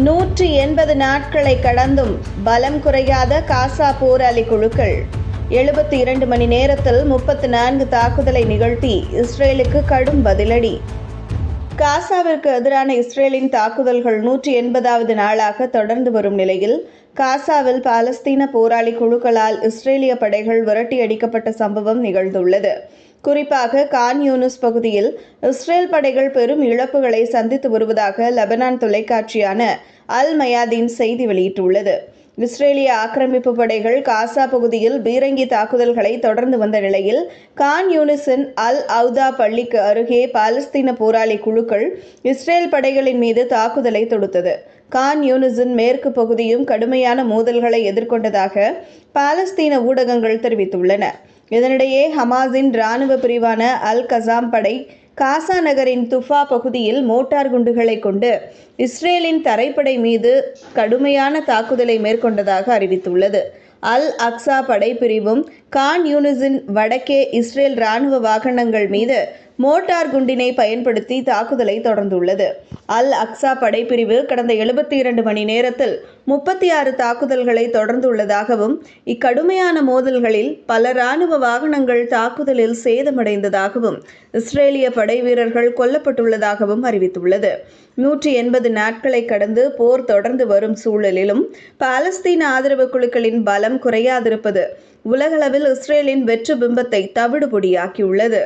நூற்றி எண்பது நாட்களை கடந்தும் பலம் குறையாத காசா போராளி குழுக்கள். எழுபத்தி இரண்டு மணி நேரத்தில் முப்பத்து நான்கு தாக்குதலை நிகழ்த்தி இஸ்ரேலுக்கு கடும் பதிலடி. காசாவிற்கு எதிரான இஸ்ரேலின் தாக்குதல்கள் நூற்றி எண்பதாவது நாளாக தொடர்ந்து வரும் நிலையில் காசாவில் பாலஸ்தீன போராளி குழுக்களால் இஸ்ரேலிய படைகள் விரட்டியடிக்கப்பட்ட சம்பவம் நிகழ்ந்துள்ளது. குறிப்பாக கான் யூனிஸ் பகுதியில் இஸ்ரேல் படைகள் பெரும் இழப்புகளை சந்தித்து வருவதாக லெபனான் தொலைக்காட்சியான அல் மயாதீன் செய்தி வெளியிட்டுள்ளது. இஸ்ரேலிய ஆக்கிரமிப்பு படைகள் காசா பகுதியில் பீரங்கி தாக்குதல்களை தொடர்ந்து வந்த நிலையில் கான் யூனிஸின் அல் அவுதா பள்ளிக்கு அருகே பாலஸ்தீன போராளி குழுக்கள் இஸ்ரேல் படைகளின் மீது தாக்குதலை தொடுத்தது. கான் யூனிஸின் மேற்கு பகுதியும் கடுமையான மோதல்களை எதிர்கொண்டதாக பாலஸ்தீன ஊடகங்கள் தெரிவித்துள்ளன. இதனிடையே ஹமாஸின் இராணுவ பிரிவான அல் கசாம் படை காசா நகரின் துஃபா பகுதியில் மோட்டார் குண்டுகளை கொண்டு இஸ்ரேலின் தரைப்படை மீது கடுமையான தாக்குதலை மேற்கொண்டதாக அறிவித்துள்ளது. அல் அக்ஸா படைப்பிரிவும் கான் யூனிஸின் வடக்கே இஸ்ரேல் இராணுவ வாகனங்கள் மீது மோட்டார் குண்டினை பயன்படுத்தி தாக்குதலை தொடர்ந்துள்ளது. அல் அக்ஸா படைப்பிரிவு கடந்த எழுபத்தி இரண்டு மணி நேரத்தில் முப்பத்தி ஆறு தாக்குதல்களை தொடர்ந்துள்ளதாகவும் இக்கடுமையான மோதல்களில் பல இராணுவ வாகனங்கள் தாக்குதலில் சேதமடைந்ததாகவும் இஸ்ரேலிய படை வீரர்கள் கொல்லப்பட்டுள்ளதாகவும் அறிவித்துள்ளது. நூற்றி எண்பது நாட்களை கடந்து போர் தொடர்ந்து வரும் சூழலிலும் பாலஸ்தீன ஆதரவு குழுக்களின் பலம் குறையாதிருப்பது உலகளவில் இஸ்ரேலின் வெற்று பிம்பத்தை தவிடுபொடியாக்கியுள்ளது.